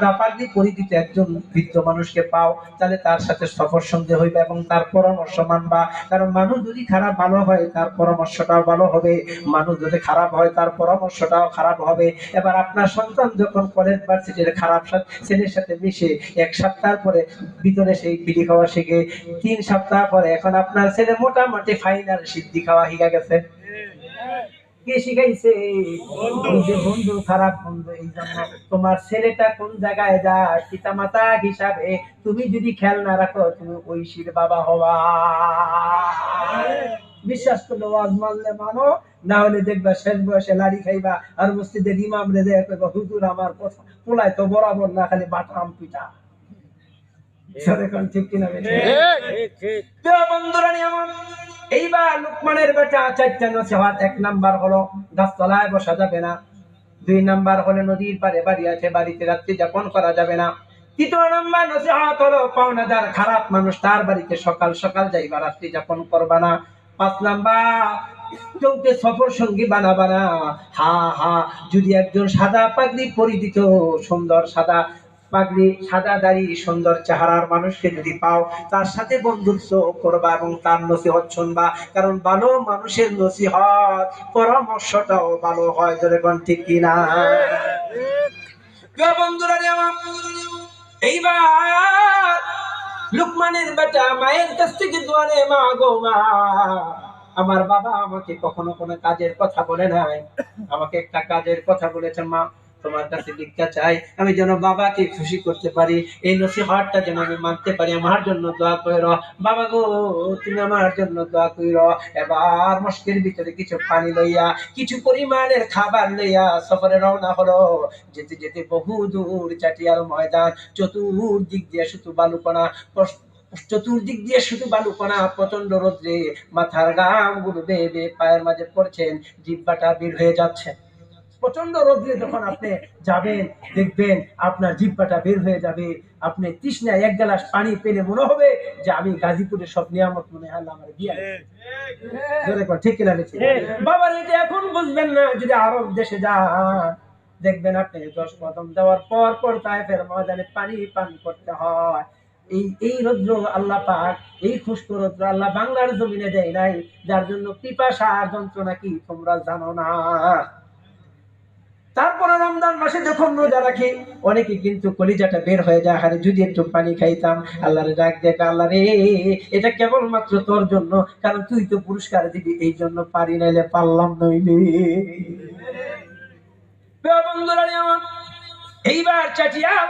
সাদা পাগড়ি পরিচিত একজন বৃদ্ধ মানুষকে পাও, তাহলে তার সাথে সফর সঙ্গে হইবে এবং তার পরামর্শ মানবা। কারণ মানুষ যদি খারাপ ভালো হয়, তার পরামর্শটাও ভালো হবে। মানুষ যদি খারাপ হয়, তার পরামর্শটাও খারাপ হবে। এবার আপনার সন্তান যখন কলেজ ভার্সিটির খারাপ ছেলের সাথে মিশে এক সপ্তাহ পরে ভিতরে সেই বিড়ি খাওয়া শিখে, তিন সপ্তাহ পরে এখন আপনার ছেলে মোটামুটি ফাইনাল সিদ্ধি খাওয়া শিখা গেছে। কে শিখাইছে? যে বন্ধু খারাপ বন্ধু এই জন্য তোমার ছেলেটা কোন জায়গায় যায়? পিতা মাতা হিসাবে তুমি যদি খেয়াল না রাখো তুমি ঐশীর বাবা হবা বিশ্বাস করলে ওয়াজ মানলে মানো না হলে দেখবা শেষ বয়সে লাড়ি খাইবা আর মসজিদের ইমাম রে দেয়া কইবা হুজুর আমার কথা পোলায় তো বরাবর না খালি বাটাম কোন ঠিক কিনা বন্ধুরা এইবার লুকমানের বেটা চারটা নসিহত এক নাম্বার হলো, গাছতলায় বসা যাবে না। দুই নাম্বার হলো, নদীর পারে বাড়ি আছে, বাড়িতে রাত্রি যাপন করা যাবে না। তৃতীয় নাম্বার নসিহত হলো, পাওনাদার খারাপ মানুষ তার বাড়িতে সকাল সকাল যাইবা, রাত্রি যাপন করবা না। পাঁচ নাম্বার কেউকে সফর সঙ্গী বানাবা না। হা হা, যদি একজন সাদা পাগড়ি পরিচিত সুন্দর সাদা পাগড়ি, সাদা দাড়ি, সুন্দর চেহারার মানুষকে যদি পাও, তার সাথে বন্ধুত্ব করবা এবং তার নসিহত শুনবা। কারণ ভালো মানুষের নসিহত, পরামর্শটাও ভালো হয় যেরকম ঠিক কিনা এইবার লুকমানের বেটা মায়ের কাছ থেকে দোয়ারে মা গো মা। আমার বাবা আমাকে কখনো কোনো কাজের কথা বলে নাই। আমাকে একটা কাজের কথা বলেছে, মা। তোমার কাছে ভিক্ষা চাই, আমি যেন বাবাকে খুশি করতে পারি। এই নসিহতটা যেন আমি মানতে পারি, আমার জন্য দোয়া কইর। বাবা গো, তুমি আমার জন্য দোয়া কইর। এবার মস্কের ভিতরে কিছু পানি লইয়া, কিছু পরিমাণের খাবার লইয়া সফরে রওনা হলো। যেতে যেতে বহু দূর চাটিয়াল ময়দান, চতুর্দিক দিয়ে শুধু বালুকণা চতুর্দিক দিয়ে শুধু বালুকণা প্রচণ্ড রোদ্রে মাথার গামগুলো বেয়ে বেয়ে পায়ের মাঝে পড়ছেন। জিব্বাটা বের হয়ে যাচ্ছে। প্রচণ্ড রোদ্রে যখন আপনি যাবেন, দেখবেন আপনার জিব্বাটা বের হয়ে যাবে। আপনি তৃষ্ণায় এক গ্লাস পানি পেলে মনে হবে যে আমি গাজীপুরের সব নিয়ামত মনে হয় আমার দিয়ে ঠিক কিনা বাবার এটা এখন বুঝবেন না, যদি আরব দেশে যান, দেখবেন আপনি দশ কদম দেওয়ার পর পর তাইফের ময়দানে পানি পান করতে হয়। এই এই রৌদ্র আল্লাহ পাক, এই খুশক রৌদ্র আল্লাহ বাংলার জমিনে দেয় নাই, যার জন্য পিপাসা যন্ত্রণা কি তোমরা জানো না। তারপরে রমজান মাসে যখন রোজা রাখি, অনেকে কিন্তু কলিজাটা বের হয়ে যায়। আরে যদি একটু পানি খাইতাম, আল্লাহরে ডাক দেখ আল্লাহ রে এটা কেবলমাত্র তোর জন্য, কারণ তুই তো পুরস্কার দিবি, এই জন্য পারি নাইলে পারলাম নইলে। বন্ধুরা আমার এইবার চাচিয়া